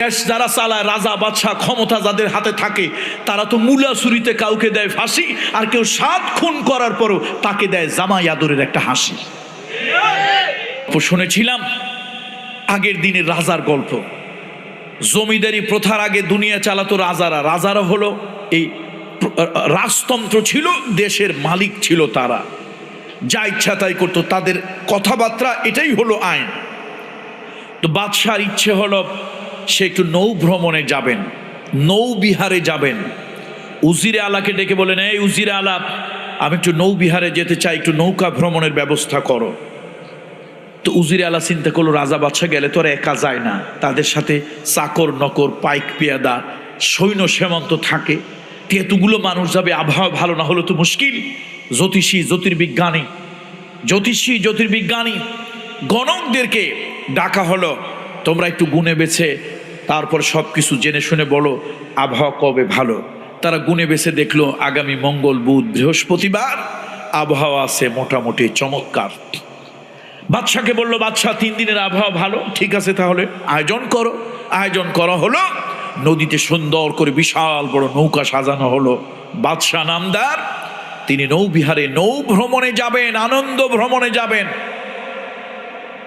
দেশ যারা চালায়, রাজা, বাদশাহ, ক্ষমতা যাদের হাতে থাকে, তারা তো মুলাসুরিতে কাউকে দেয় ফাঁসি, আর কেউ সাত খুন করার পরও তাকে দেয় জামাই আদরের একটা হাসি। শুনেছিলাম আগের দিনের রাজার গল্প। জমিদারি প্রথার আগে দুনিয়া চালাতো রাজারা। রাজারা হলো এই রাজতন্ত্র ছিল, দেশের মালিক ছিল তারা। যা ইচ্ছা তাই করতো, তাদের কথাবার্তা এটাই হলো আইন। তো বাদশার ইচ্ছে হলো সে একটু নৌ ভ্রমণে যাবেন, নৌ বিহারে যাবেন। উজিরে আলাকে ডেকে বলেন, এই উজিরে আলা, আমি একটু নৌ বিহারে যেতে চাই, একটু নৌকা ভ্রমণের ব্যবস্থা করো। তো উজিরে আলা চিন্তা করল, রাজা বাদশাহ গেলে তো আর একা যায় না। তাদের সাথে চাকর, নকর, পাইক, পেয়াদা, সৈন্য সেমন্ত থাকে। এতগুলো মানুষ যাবে, আবহাওয়া ভালো না হলে তো মুশকিল। জ্যোতিষী, জ্যোতির্বিজ্ঞানী জ্যোতিষী, জ্যোতির্বিজ্ঞানী, গণকদেরকে ডাকা হলো, তোমরা একটু গুনে বেছে তারপর সব কিছু জেনে শুনে বলো, আবহাওয়া কবে ভালো? তারা গুনে বেছে দেখল, আগামী মঙ্গল, বুধ, বৃহস্পতিবার আবহাওয়া আছে মোটামুটি চমৎকার। বাদশাকে বলল, বাদশাহ, তিন দিনের আবহাওয়া ভালো? ঠিক আছে তাহলে, আয়োজন করো। আয়োজন করা হলো, নদীতে সুন্দর করে বিশাল বড় নৌকা সাজানো হলো। বাদশাহ নামদার, তিনি নৌবিহারে নৌ ভ্রমণে যাবেন, আনন্দ ভ্রমণে যাবেন।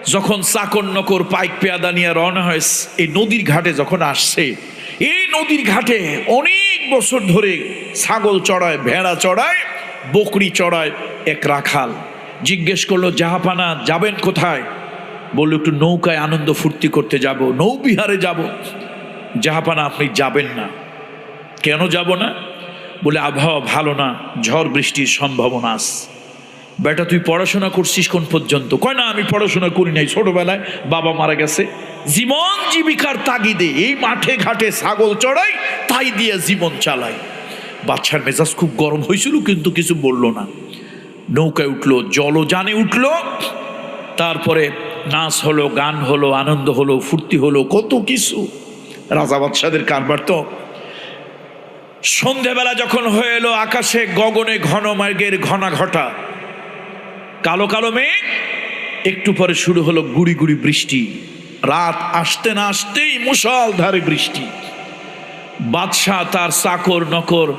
যখন চাকর নকর পাইক পেয়াদা নিয়ে রওনা হয়, এই নদীর ঘাটে যখন আসছে, এই নদীর ঘাটে অনেক বছর ধরে ছাগল চড়ায়, ভেড়া চড়ায়, বকরি চড়ায় এক রাখাল। জিজ্ঞেস করল, জাহাপানা, যাবেন কোথায়? বলল, একটু নৌকায় আনন্দ ফুর্তি করতে যাব, নৌবিহারে যাব। জাহাপানা, আপনি যাবেন না। কেন যাব না? বলে, আবহাওয়া ভালো না, ঝড় বৃষ্টির সম্ভাবনা আছে। বেটা, তুই পড়াশোনা করছিস কোন পর্যন্ত? কয়, না, আমি পড়াশোনা করি নাই। ছোটবেলায় বাবা মারা গেছে। জীবন জীবিকার তাগিদে এই মাঠে ঘাটে ছাগল চড়াই, তাই দিয়ে জীবন চালাই। বাচ্চার মেজাজ খুব গরম হয়েছিল, কিন্তু কিছু বলল না। নৌকায় উঠল জলযানে উঠল। তারপরে নাচ হলো, গান হলো, আনন্দ হলো, ফুর্তি হলো, কত কিছু। রাজা বাদশাদের কারবার তো সন্ধেবেলা যখন হয়ে এলো, আকাশে গগনে ঘন মার্গের ঘনা ঘটা কালো কালো মেঘ। একটু পরে শুরু হলো গুড়ি গুড়ি বৃষ্টি। রাত আসতে না আসতেই মুসলধারে বৃষ্টি। বাদশাহ তার চাকর নকর,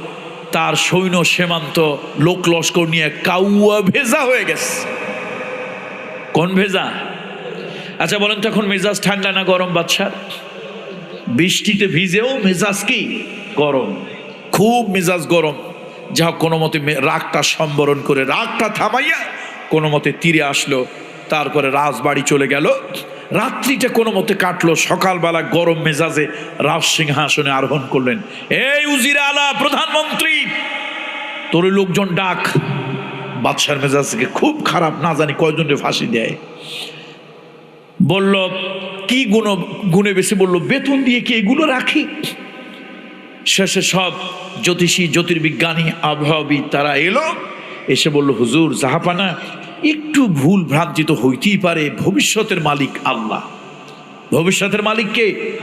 তার সৈন্য সীমান্ত, লোক লস্কর নিয়ে কাউয়া ভেজা হয়ে গেছে। কোন ভেজা? আচ্ছা বলেন তো এখন মেজাজ ঠান্ডা না গরম বাদশাহ? বৃষ্টিতে ভিজেও মেজাজ কি? গরম। খুব মেজাজ গরম। যা কোনো মতে রাগটা সম্বরণ করে, রাগটা থামাইয়া কোনো মতে তীরে আসলো, তারপরে রাজবাড়ি চলে গেল। রাত্রিটা কোনো মতে কাটলো, সকালবেলা গরম মেজাজে রাজ সিংহাসনে আরোহণ করলেন, এই উজিরে আলা প্রধানমন্ত্রী, তোর লোকজন ডাক। বাদশার মেজাজ থেকে খুব খারাপ, না জানি কয়জনকে ফাঁসি দেয়। বলল, কি গুণ, গুণে বেশি? বলল, বেতন দিয়ে কি এগুলো রাখি? শেষে সব জ্যোতিষী, জ্যোতির্বিজ্ঞানী, আবহাওয়াবিদ তারা এলো। এসে বলল, হুজুর, জাহাপানা একটু ভুল ভ্রান্তি তো হইতেই পারে ভবিষ্যতের মালিক আল্লাহ। ভবিষ্যতের মালিককে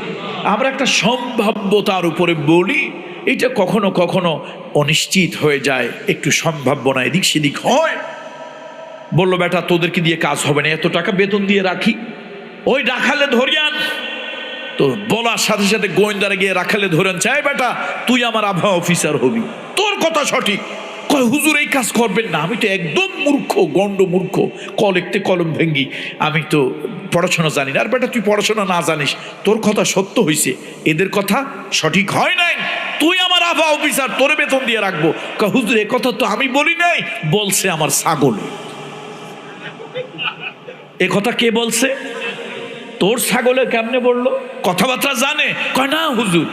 আমরা একটা সম্ভাব্যতার উপরে বলি, এটা কখনো কখনো অনিশ্চিত হয়ে যায়, একটু সম্ভাবনা এদিক সেদিক হয়। বলল, বেটা, তোদেরকে দিয়ে কাজ হবে না, এত টাকা বেতন দিয়ে রাখি। ওই রাখালে ধরিয়ান তো বলার সাথে সাথে গোয়েন্দারা গিয়ে রাখালে ধরেন। চাই বেটা, তুই আমার আবহাওয়া অফিসার হবি, তোর কথা সঠিক। কয়, হুজুর, এই কাজ করবেন না। আমি তো একদম মূর্খ, গণ্ড মূর্খ। কলেকতে কলম ভেঙ্গি। আমি তো পড়াশোনা জানি না। আর বেটা, তুই পড়াশোনা না জানিস, তোর কথা সত্য হয়েছে এদের কথা সঠিক হয় নাই। তুই আমার আবহাওয়া অফিসার, তোরে বেতন দিয়ে রাখব। হুজুর, এ কথা তো আমি বলি নাই। বলছে আমার ছাগল। এ কথা কে বলছে? তোর ছাগলে কেমনে বলল? কথাবার্তা জানে। কয়, না, হুজুর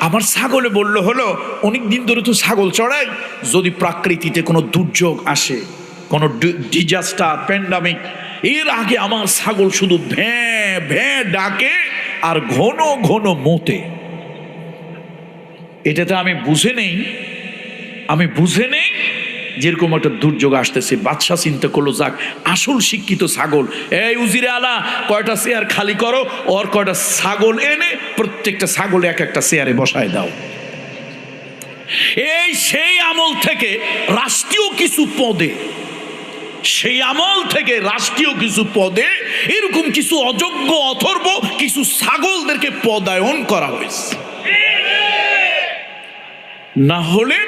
আমার ছাগলে বলল, হলো অনেক দিন ধরে তো ছাগল চড়াই। যদি প্রাকৃতিতে কোনো দুর্যোগ আসে, কোনো ডিজাস্টার, প্যান্ডামিক, এর আগে আমার ছাগল শুধু ভ্যাঁ ভ্যাঁ ডাকে আর ঘন ঘন মোতে। এটাতে আমি বুঝে নেই। আমি বুঝে নেই যেরকম একটা দুর্যোগ আসতেছে। বাদশাহ চিন্তা করল, যাক, আসল শিক্ষিত ছাগল। এই উজিরে আলা, কয়টা চেয়ার খালি করো, ওর কয়টা ছাগল এনে প্রত্যেকটা ছাগল এক একটা চেয়ারে বসায় দাও। এই সেই আমল থেকে রাষ্ট্রীয় কিছু পদে, সেই আমল থেকে রাষ্ট্রীয় কিছু পদে এরকম কিছু অযোগ্য অথর্ব, কিছু ছাগলদেরকে পদায়ন করা হয়েছে। না হলে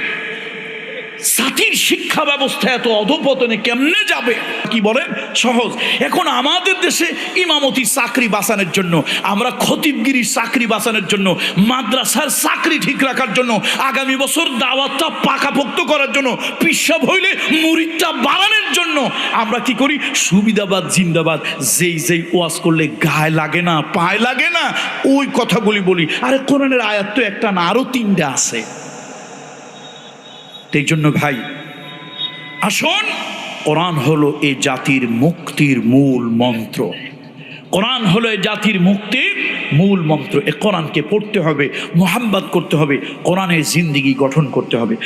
জাতির শিক্ষা ব্যবস্থা এত অধপতনে কেমনে যাবে? কি বলেন সহজ। এখন আমাদের দেশে ইমামতি চাকরি বাঁচানোর জন্য, আমরা খতিবগিরির চাকরি বাঁচানোর জন্য, মাদ্রাসার চাকরি ঠিক রাখার জন্য, আগামী বছর দাওয়াতটা পাকাপোক্ত করার জন্য, পিসাব হইলে মুরিদটা বাড়ানোর জন্য, আমরা কি করি? সুবিধাবাদ, জিন্দাবাদ, যেই যেই ওয়াজ করলে গায়ে লাগে না, পায়ে লাগে না, ওই কথাগুলি বলি। আরে কোরআনের আয়াত তো একটা না, আরও তিনটা আছে। এই জন্য ভাই, আসুন। কোরআন হলো এ জাতির মুক্তির মূল মন্ত্র। কোরআন হলো এ জাতির মুক্তির মূল মন্ত্র। এ কোরআনকে পড়তে হবে, মোহাম্মত করতে হবে, কোরআনের জিন্দিগি গঠন করতে হবে।